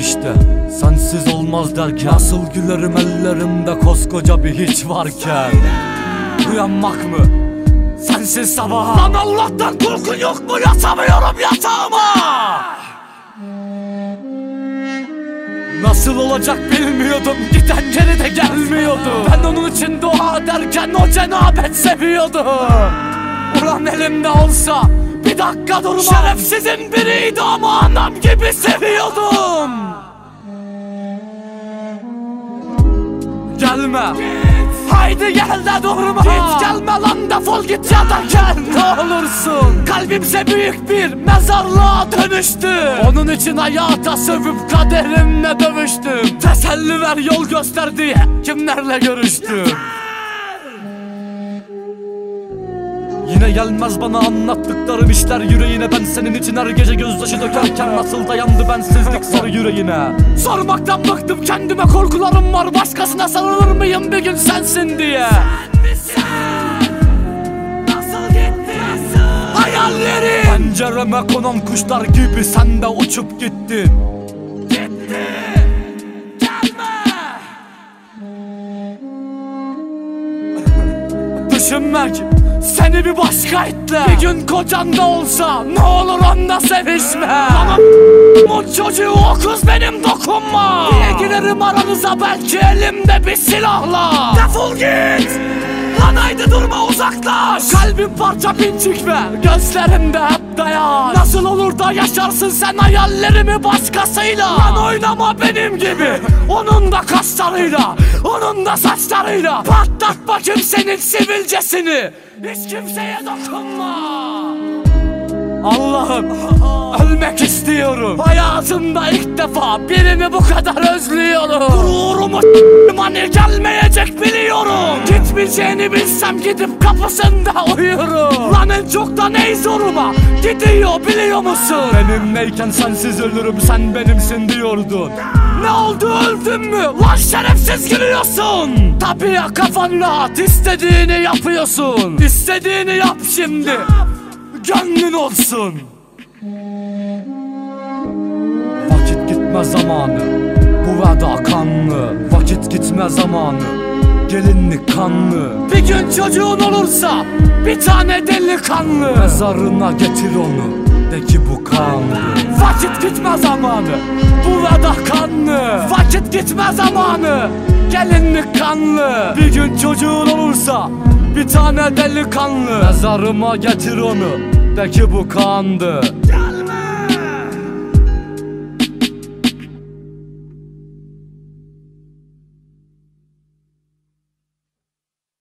işte. Sensiz olmaz derken. Nasıl gülerim ellerimde koskoca bir hiç varken. Uyanmak mı? Sensiz sabaha. Lan Allah'tan korkun yok mu? Yatamıyorum yatağıma. Nasıl olacak bilmiyordum. Giden geri de gelmiyordu Ben onun için dua ederken o cenabet seviyordu. Ulan elimde olsa bir dakika durma. Şerefsizin biriydi ama anam gibi seviyordum. Gelme. Haydi gel de durma. Hiç gelme lan defol git ya da gel. Ne olursun. Kalbimse büyük bir mezarlığa dönüştü. Onun için hayata sövüp kaderimle dövüştüm. Teselli ver yol göster diye kimlerle görüştüm Yine gelmez bana anlattıklarım işler yüreğine. Ben senin için her gece gözyaşı dökerken Nasıl dayandı bensizlik sarı yüreğine. Sormaktan bıktım kendime korkularım var. Başkasına sarılır mıyım bir gün sensin diye? Nasıl gitti? Hayallerim Pencereme konan kuşlar gibi sen de uçup gittin. Gitti. Gelme. Düşünmek seni bir başka itle Bir gün kocan da olsa ne olur onunla sevişme. Ama o çocuğu o kız benim dokunma. Diye girerim aranıza? Belki elimde bir silahla. Defol git durma uzaklaş. Kalbim parça pinçik ve gözlerimde hep dayan. Nasıl olur da yaşarsın sen hayallerimi başkasıyla? Lan oynama benim gibi. Onun da kaşlarıyla Onun da saçlarıyla. Patlat bakayım senin sivilcesini. Hiç kimseye dokunma. Allah'ım ölmek istiyorum. Hayatımda ilk defa birini bu kadar özlüyorum. Gururumu hani gelmeyecek biliyorum Gitmeyeceğini bilsem gidip kapısında uyurum. Lan en çok da ney zoruma gidiyor biliyor musun? Benimleyken sensiz ölürüm sen benimsin diyordun. Ne oldu öldün mü? Lan şerefsiz gülüyorsun. Tabii ya kafan rahat istediğini yapıyorsun. İstediğini yap şimdi. Gönlün olsun. Vakit gitme zamanı Bu veda kanlı. Vakit gitme zamanı Gelinlik kanlı. Bir gün çocuğun olursa Bir tane delikanlı Mezarına getir onu De ki bu kanlı. Vakit gitme zamanı Bu veda kanlı. Vakit gitme zamanı Gelinlik kanlı. Bir gün çocuğun olursa Bir tane delikanlı Mezarıma getir onu De ki bu kandı